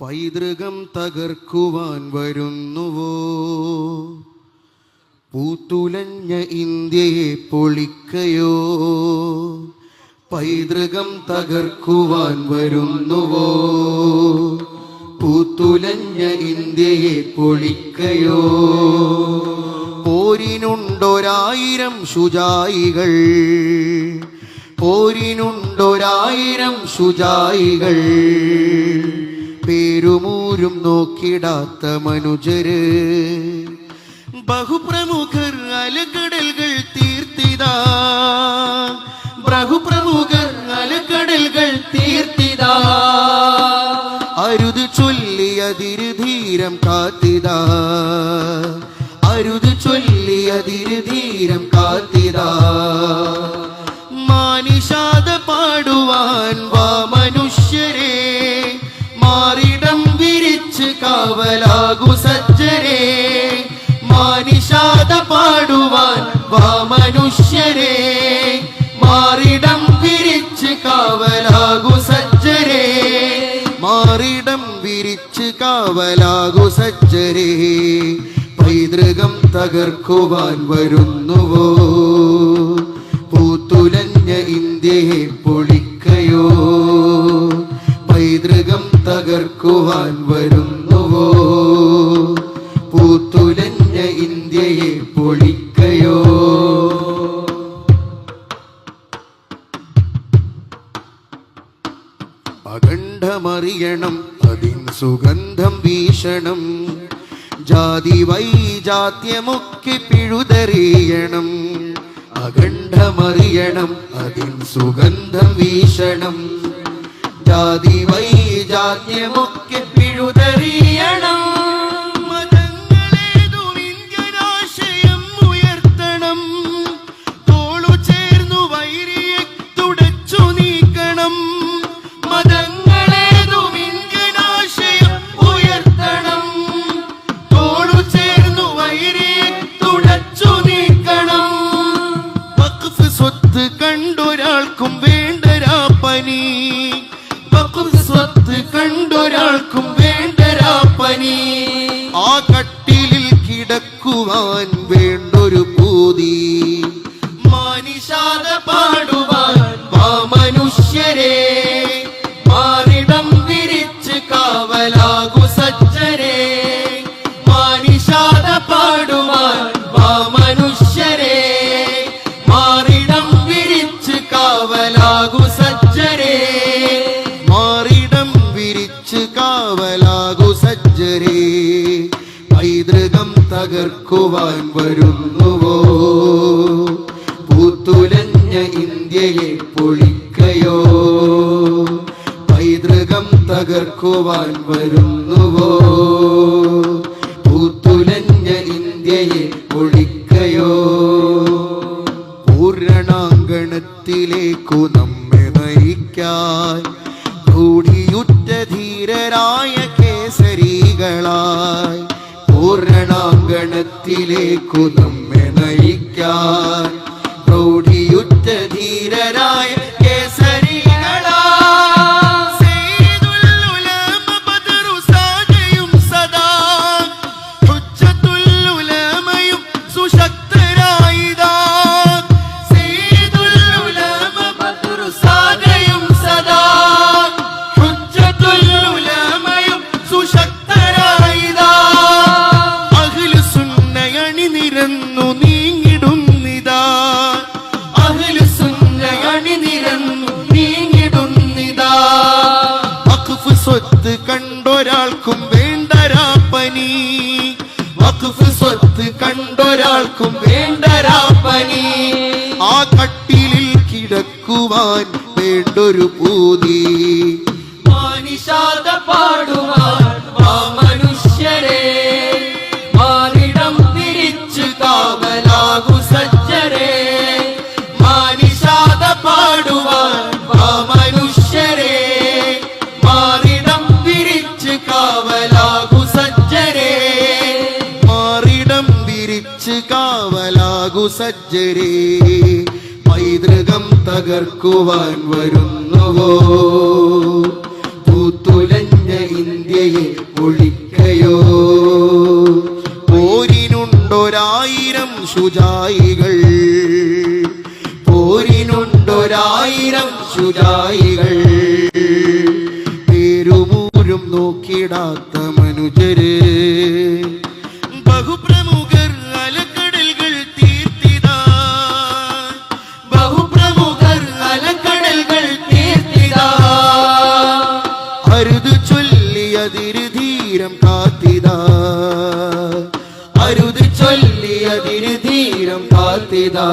പൈതൃകം തകർക്കുവാൻ വരുന്നുവോ? പൂത്തുലഞ്ഞ ഇന്ത്യയെ പൊളിക്കയോ? പൈതൃകം തകർക്കുവാൻ വരുന്നുവോ? പൂത്തുലഞ്ഞ ഇന്ത്യയെ പൊളിക്കയോ? പോരിനുണ്ടൊരായിരം ശുചായികൾ പോരിനുണ്ടൊരായിരം ശുചായികൾ പേരുമൂരും നോക്കിടാത്ത മനുജര്. ബഹുപ്രമുഖർ അലകടലുകൾ തീർത്തിതാ. ബഹുപ്രമുഖർ അലകടലുകൾ തീർത്തിതാ. അരുത് ചൊല്ലിയതിര് ധീരം കാത്തിതാ. അരുത് ചൊല്ലിയതിര് ധീരം കാത്തിതാ. മാനിഷാദ പാടുവാൻ വാ മനുഷ്യരെ. മാറിടം വിരിച്ച് കാവലാകു സജ്ജരെ. മാറിടം വിരിച്ച് കാവലാകു സജ്ജരെ. പൈതൃകം തകർക്കുവാൻ വരുന്നുവോ? പൂത്തുലഞ്ഞ ഇന്ത്യയെ പൊളിക്കയോ? പൈതൃകം തകർക്കുവാൻ വരുന്നുവോ പൊളിക്കയോ അഖണ്ഡമറിയണം അതിൻ സുഗന്ധം വീഷണം ജാതി വൈജാത്യമൊക്കെ പിഴുതെറിയണം. അഖണ്ഡമറിയണം അതിൻ സുഗന്ധം വീഷണം ജാതി വൈജാത്യമൊക്കെ മാറിടം വിരിച്ച് കാവലാകു സജ്ജരെ. മാനിഷാദ പാടുവാൻ വാ മനുഷ്യരെ. പൈതൃകം തകർക്കുവാൻ വരുന്നുവോ? പൂത്തുലഞ്ഞ ഇന്ത്യയെ പൊളിക്കയോ? തകർക്കുവാൻ വരുന്നുവോ? പൂത്തുലഞ്ഞ ഇന്ത്യയെ ഒളിക്കയോ പൂരണാങ്കണത്തിലേക്കു നമ്മെ നയിക്കാൻ കൂടിയുറ്റ ധീരരായ കേസരികളായി പൂരണാങ്കണത്തിലേക്കു നമ്മെ നയിക്കാൻ കണ്ടൊരാൾക്കും കണ്ടൊരാൾക്കും വേണ്ടരാപ്പനി ആ കട്ടിലിൽ കിടക്കുവാൻ വേണ്ടൊരു പൂതി. കാവലാകു സജ്ജരെ പൈതൃകം തകർക്കുവാൻ വരുന്നുവോ? പൂത്തുലഞ്ഞ ഇന്ത്യ ഇന്ത്യയെ ഒളിക്കയോ? പോരിനുണ്ടൊരായിരം ശുചായികൾ പോരിനുണ്ടൊരായിരം ശുചായികൾ. പേരുമൂരും നോക്കിടാത്ത മനുജര് അരുത് ചൊല്ലിയതിരു ധീരം കാത്തിതാ